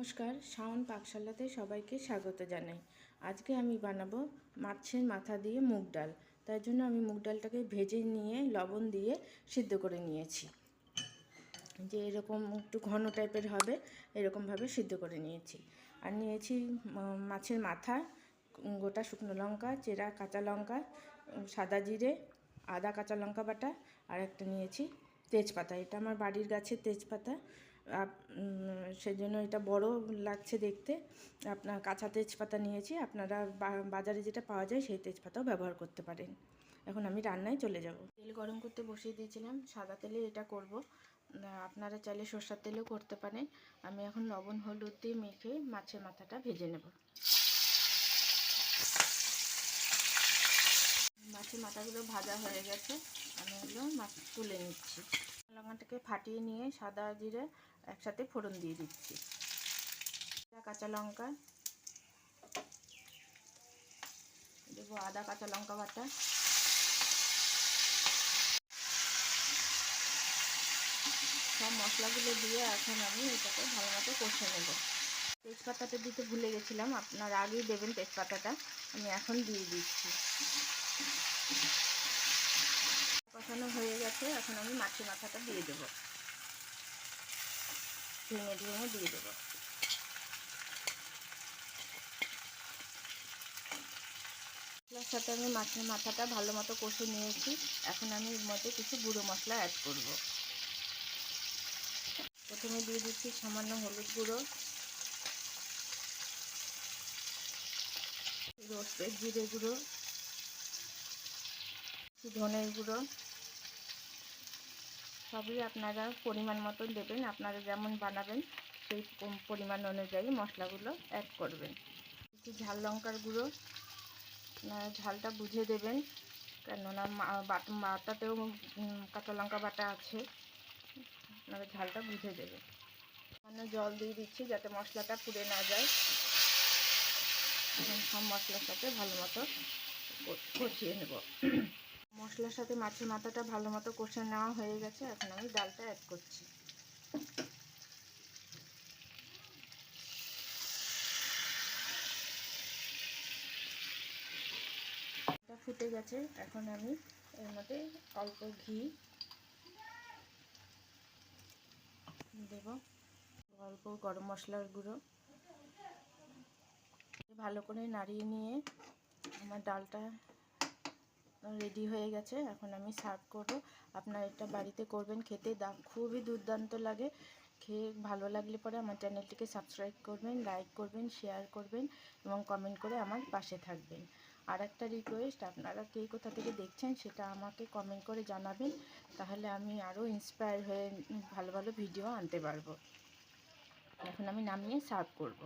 নমস্কার, শাওন পাকশালাতে সবাইকে স্বাগত জানাই। আজকে আমি বানাবো মাছের মাথা দিয়ে মুগ ডাল। তার জন্য আমি মুগ ডালটাকে ভেজে নিয়ে লবণ দিয়ে সিদ্ধ করে নিয়েছি। যে এরকম একটু ঘন টাইপের হবে, এরকমভাবে সিদ্ধ করে নিয়েছি। আর নিয়েছি মাছের মাথা, গোটা শুকনো লঙ্কা, চেরা কাঁচা লঙ্কা, সাদা জিরে, আদা কাঁচা লঙ্কা বাটা, আর একটা নিয়েছি তেজপাতা। এটা আমার বাড়ির গাছের তেজপাতা। সেজন্য এটা বড় লাগছে দেখতে। আপনার কাঁচা তেজপাতা নিয়েছি, আপনারা বাজারে যেটা পাওয়া যায় সেই তেজপাতাও ব্যবহার করতে পারেন। এখন আমি রান্নায় চলে যাব। তেল গরম করতে বসিয়ে দিয়েছিলাম, সাদা তেলে এটা করব। আপনারা চাইলে সর্ষার তেলেও করতে পারেন। আমি এখন লবণ, হলুদ দিয়ে মেখে মাছের মাথাটা ভেজে নেব। মাছের মাথাগুলো ভাজা হয়ে গেছে, আমি এগুলো মাছ তুলে নিচ্ছি। লঙ্কাটাকে ফাটিয়ে নিয়ে সাদা জিরে একসাথে ফোড়ন দিয়ে দিচ্ছি। কাঁচা লঙ্কা। দেবো আদা, কাঁচা লঙ্কা বাটা। সব মশলাগুলো দিয়ে এখন আমি এটাকে ভালো মতো কষে নেব। তেজপাতাটা দিতে ভুলে গেছিলাম, আপনার আগেই দেবেন তেজপাতাটা। আমি এখন দিয়ে দিচ্ছি। কষানো হয়ে গেছে এখন আমি মাছের মাথাটা দিয়ে দেবো। ভেঙে ভেঙে দিয়ে দেবো। সাথে আমি মাছের মাথাটা ভালো মতো কষে নিয়েছি। এখন আমি এর মধ্যে কিছু গুঁড়ো মশলা অ্যাড করব। প্রথমে দিয়ে দিচ্ছি সামান্য হলুদ গুঁড়ো। রসের জিরে গুঁড়ো। ধনের গুঁড়ো। সবই আপনারা পরিমাণ মতো দেবেন, আপনারা যেমন বানাবেন সেই পরিমাণ অনুযায়ী মশলাগুলো অ্যাড করবেন। একটু ঝাল লঙ্কার গুঁড়ো ঝালটা বুঝে দেবেন, কেননা বাটাতেও কাঁচা লঙ্কা বাটা আছে, আপনারা ঝালটা বুঝে দেবেন। সামান্য জল দিয়ে দিচ্ছি যাতে মশলাটা পুড়ে না যায়। সব মশলার সাথে ভালো মতো কষিয়ে নেব। মশলার সাথে মাছের মাথাটা ভালো মতো কষে নেওয়া হয়ে গেছে। এখন আমি ডালটা অ্যাড করছি। ফুটে গেছে। এখন আমি এর মধ্যে অল্প ঘি দেব। অল্প গরম মশলার গুঁড়ো। ভালো করে নাড়িয়ে নিয়ে আমার ডালটা রেডি হয়ে গেছে, এখন আমি সার্ভ করব। আপনারা এটা বাড়িতে করবেন, খেতে দাম খুবই দুর্দান্ত লাগে। খেয়ে ভালো লাগলে পরে আমার চ্যানেলটিকে সাবস্ক্রাইব করবেন লাইক করবেন শেয়ার করবেন এবং কমেন্ট করে আমার পাশে থাকবেন। আর একটা রিকোয়েস্ট আপনারা কে কোথা থেকে দেখছেন সেটা আমাকে কমেন্ট করে জানাবেন, তাহলে আমি আরও ইন্সপায়ার হয়ে ভালো ভালো ভিডিও আনতে পারব। এখন আমি নামিয়ে সার্ভ করব।